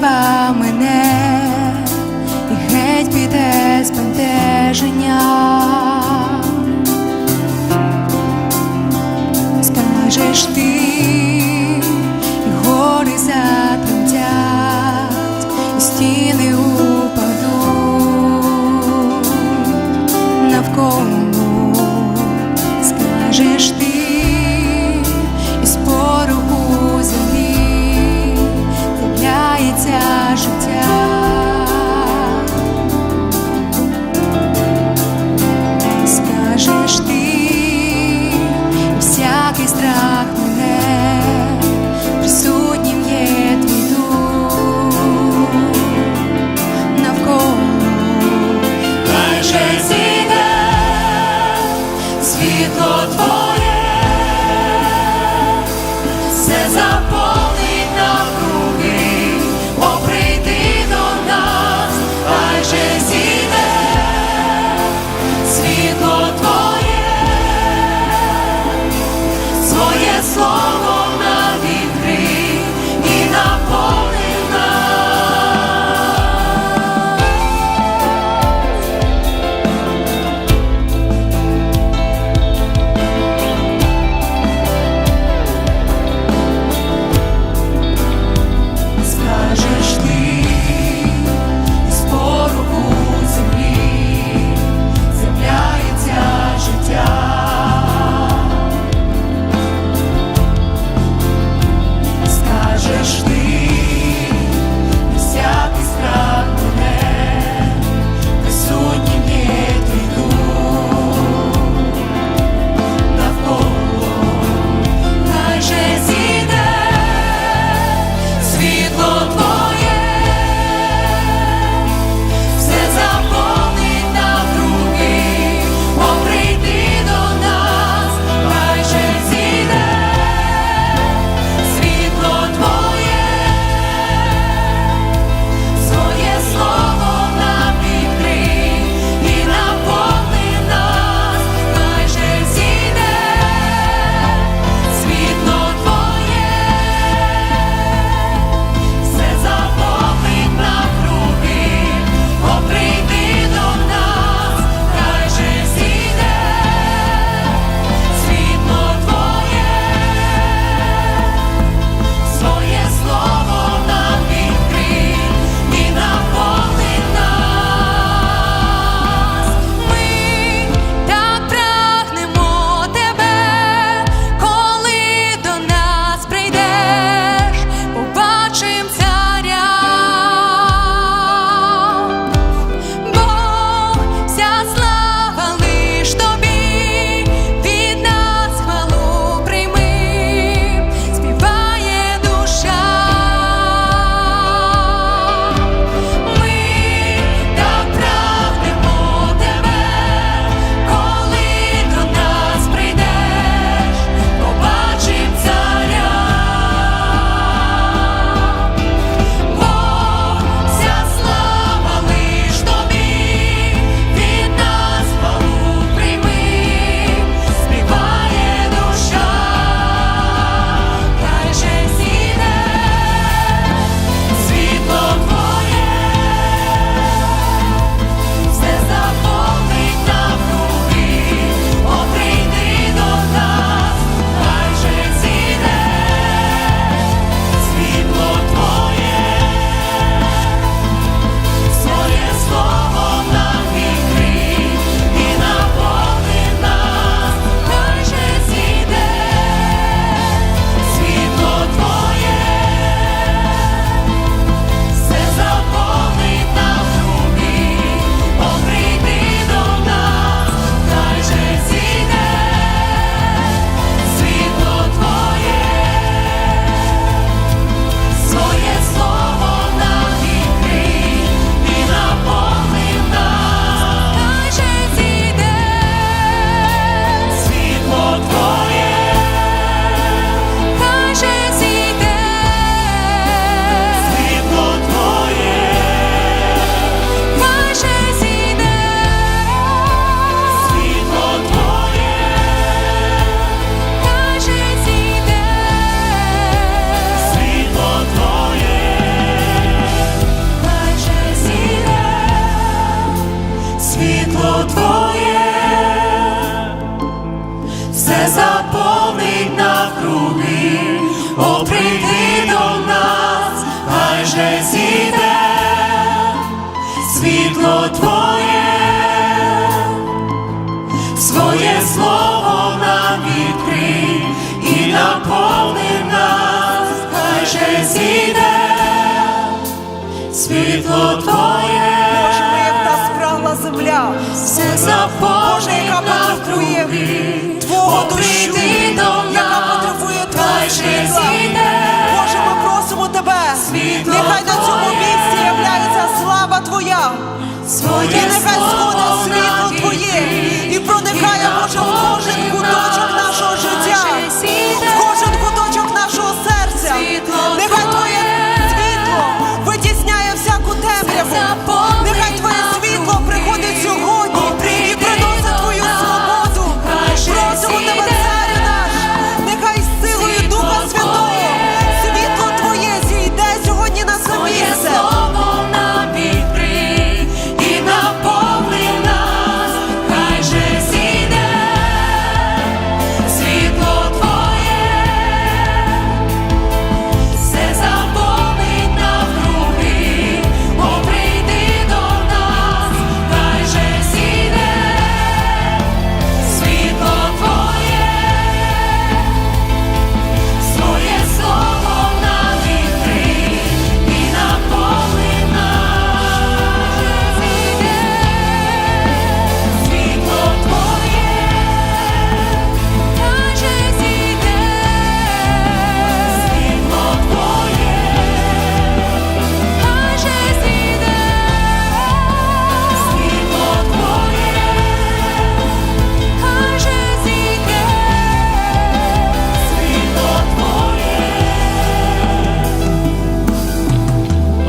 треба мене, і геть піде збентеження, скажеш ти, і гори затремтять, і стіни упадуть навколо, скажеш ти. Зійде світло Твоє, Боже, як та спрагла земля, все яка потребує Твого дощу, яка потребує Твого же Боже, ми просимо Тебе, нехай на цьому місці являється слава Твоя. І своє нехай слово